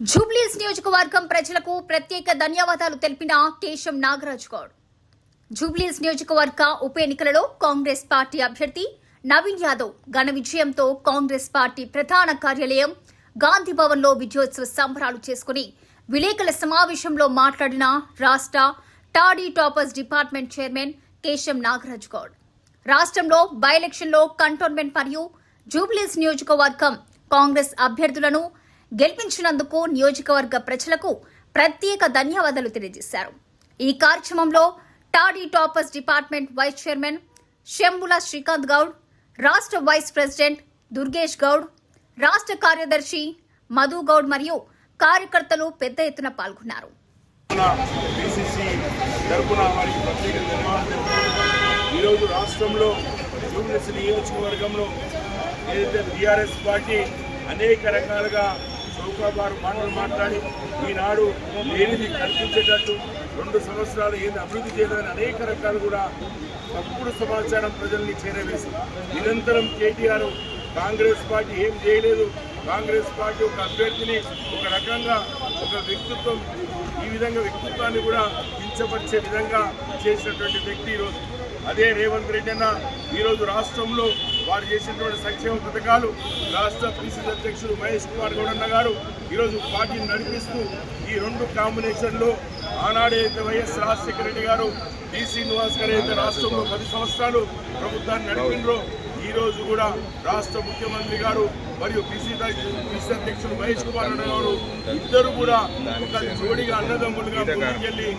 జూబ్లీస్ నియోజకవర్గం ప్రజలకు ప్రత్యేక ధన్యవాదాలు తెలిపిన కేశం నాగరాజ్ గౌడ్. జూబ్లీస్ నియోజకవర్గ ఉప ఎన్నికలలో కాంగ్రెస్ పార్టీ అభ్యర్థి నవీన్ యాదవ్ ఘన విజయంతో కాంగ్రెస్ పార్టీ ప్రధాన కార్యాలయం గాంధీ భవన్లో విజయోత్సవ సంబరాలు చేసుకుని విలేకరుల సమావేశంలో మాట్లాడిన రాష్ట్ర toddy tappers department chairman Kesham Nagaraj Goud. రాష్ట్రంలో బై ఎలక్షన్లో కంటోన్మెంట్ మరియు జూబ్లీస్ నియోజకవర్గం కాంగ్రెస్ అభ్యర్థులను గెలిపించినందుకు నియోజకవర్గ ప్రజలకు ప్రత్యేక ధన్యవాదాలు తెలియజేశారు. ఈ కార్యక్రమంలో toddy tappers department vice chairman Shambula Srikanth Goud రాష్ట్ర వైస్ ప్రెసిడెంట్ దుర్గేష్ గౌడ్ రాష్ట్ర కార్యదర్శి మధు గౌడ్ మరియు కార్యకర్తలు పెద్ద ఎత్తున పాల్గొన్నారు. ఈరోజు రాష్ట్రంలో నియోజకవర్గంలో ఏదైతే టీఆర్ఎస్ పార్టీ అనేక రకాలుగా చౌకాబారు మాటలు మాట్లాడి ఈనాడు లేనిది కల్పించేటట్టు రెండు సంవత్సరాలు ఏది అభివృద్ధి చేయాలని అనేక రకాలు కూడా తప్పుడు సమాచారం ప్రజల్ని చేరవేసి నిరంతరం కేటీఆర్ కాంగ్రెస్ పార్టీ ఏం చేయలేదు. కాంగ్రెస్ పార్టీ ఒక అభ్యర్థిని ఒక రకంగా ఒక వ్యక్తిత్వం ఈ విధంగా వ్యక్తిత్వాన్ని కూడా కించపరిచే విధంగా చేసినటువంటి వ్యక్తి ఈరోజు. అదే రేవంత్ రెడ్డి అన్న ఈరోజు రాష్ట్రంలో వారు చేసినటువంటి సంక్షేమ పథకాలు రాష్ట్ర పిసిసి అధ్యక్షుడు మహేష్ కుమార్ గౌడ్ అన్న గారు ఈరోజు పార్టీని నడిపిస్తూ ఈ రెండు కాంబినేషన్లో ఆనాడే వైఎస్ రాజశేఖర రెడ్డి గారు డి శ్రీనివాస్ గారు అయితే రాష్ట్రంలో పది సంవత్సరాలు ప్రభుత్వాన్ని నడిపినరో ఈరోజు కూడా రాష్ట్ర ముఖ్యమంత్రి గారు మరియు పిసి పిసి అధ్యక్షుడు మహేష్ కుమార్ రెడ్డి గారు ఇద్దరు కూడా ఒక జోడిగా అన్నదమ్ములుగా ముందుకెళ్ళి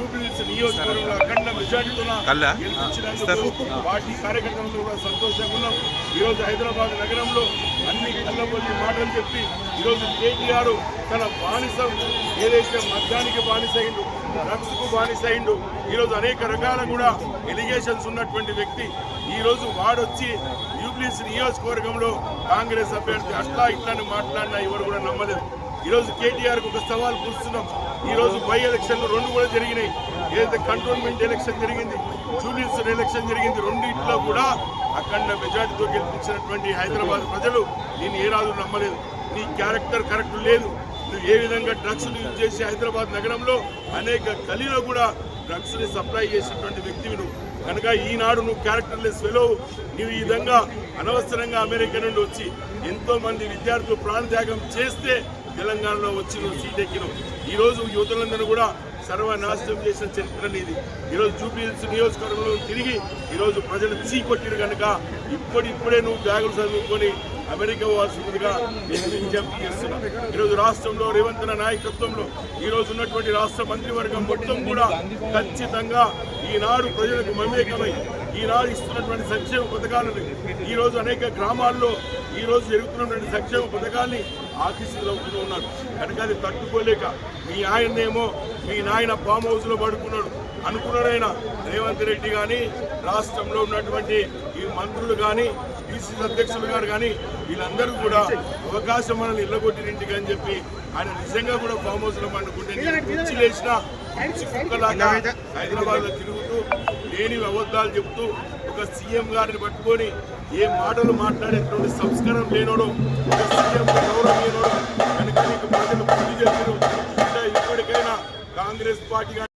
జూబ్లీస్ నియోజకవర్గంలో అఖండ మెజార్టీతో కల్లా? గెలిపించినందుకు పార్టీ కార్యకర్తలతో కూడా సంతోషంగా ఉన్నాం. ఈరోజు హైదరాబాద్ నగరంలో అన్ని కళ్ళబొల్లి మాటలు చెప్పి ఈరోజు కేటీఆర్ తన బానిస ఏదైతే మద్యానికి బానిస అయిండు డ్రగ్స్కు బానిస అయిండు ఈరోజు అనేక రకాల కూడా ఎలిగేషన్స్ ఉన్నటువంటి వ్యక్తి. ఈరోజు వాడొచ్చి యూబ్లీస్ నియోజకవర్గంలో కాంగ్రెస్ అభ్యర్థి అట్లా ఇట్లాని మాట్లాడినా ఎవరు కూడా నమ్మలేదు. ఈరోజు కేటీఆర్కు ఒక సవాల్ కూర్చున్నాం ఈరోజు బై ఎలక్షన్లు రెండు కూడా జరిగినాయి. ఏదైతే కంటోన్మెంట్ ఎలక్షన్ జరిగింది జూనియర్స్ ఎలక్షన్ జరిగింది రెండింటిలో కూడా అఖండ మెజార్టీతో గెలిపించినటువంటి హైదరాబాద్ ప్రజలు నేను ఏ రాజు నమ్మలేదు. నీ క్యారెక్టర్ కరెక్ట్ లేదు. నువ్వు ఏ విధంగా డ్రగ్స్ యూజ్ చేసి హైదరాబాద్ నగరంలో అనేక గలీలో కూడా డ్రగ్స్ని సప్లై చేసినటువంటి వ్యక్తివి నువ్వు. కనుక ఈనాడు నువ్వు క్యారెక్టర్లెస్ ఫెలో నువ్వు ఈ విధంగా అనవసరంగా అమెరికా నుండి వచ్చి ఎంతోమంది విద్యార్థులు ప్రాణత్యాగం చేస్తే తెలంగాణలో వచ్చి సీట్ ఎక్కినావు ఈరోజు యువతులందరూ కూడా సర్వనాశనం చేసిన చరిత్ర నీది ఈరోజు జూబ్లీహిల్స్ నియోజకవర్గంలో తిరిగి ఈరోజు ప్రజలు చీకొట్టిరు కనుక ఇప్పుడిప్పుడే నువ్వు బ్యాగులు చదువుకొని అమెరికా వాల్సిందిగా నేను విజ్ఞప్తి చేస్తున్నా ఈరోజు రాష్ట్రంలో రేవంత్ నాయకత్వంలో ఈరోజు ఉన్నటువంటి రాష్ట్ర మంత్రివర్గం మొత్తం కూడా ఖచ్చితంగా ఈనాడు ప్రజలకు మమేకమై ఈనాడు ఇస్తున్నటువంటి సంక్షేమ పథకాలను ఈ రోజు అనేక గ్రామాల్లో ఈ రోజు జరుగుతున్నటువంటి సంక్షేమ పథకాల్ని ఆఫీసులో ఉన్నాడు ఉన్నారు. కనుక అది తట్టుకోలేక మీ ఆయన్నేమో మీ నాయన ఫామ్ హౌస్లో పడుకున్నాడు అనుకున్నాడైన రేవంత్ రెడ్డి కానీ రాష్ట్రంలో ఉన్నటువంటి ఈ మంత్రులు కానీ పిసిసి అధ్యక్షులు గారు కానీ వీళ్ళందరూ కూడా అవకాశం మనల్ని ఇళ్ళగొట్టినింటికి అని చెప్పి ఆయన నిజంగా కూడా ఫామ్ హౌస్లో పండుకుంటే నేను లేచిన కుర్చీ కుక్కలాగా తిరుగుతూ లేని అబద్ధాలు చెప్తూ ఒక సీఎం గారిని పట్టుకొని ఏ మాటలు మాట్లాడేటువంటి సంస్కారం లేనోడు సీఎం గౌరవం లేనోడు కనుక నీకు ప్రజలు ఇప్పటికైనా కాంగ్రెస్ పార్టీ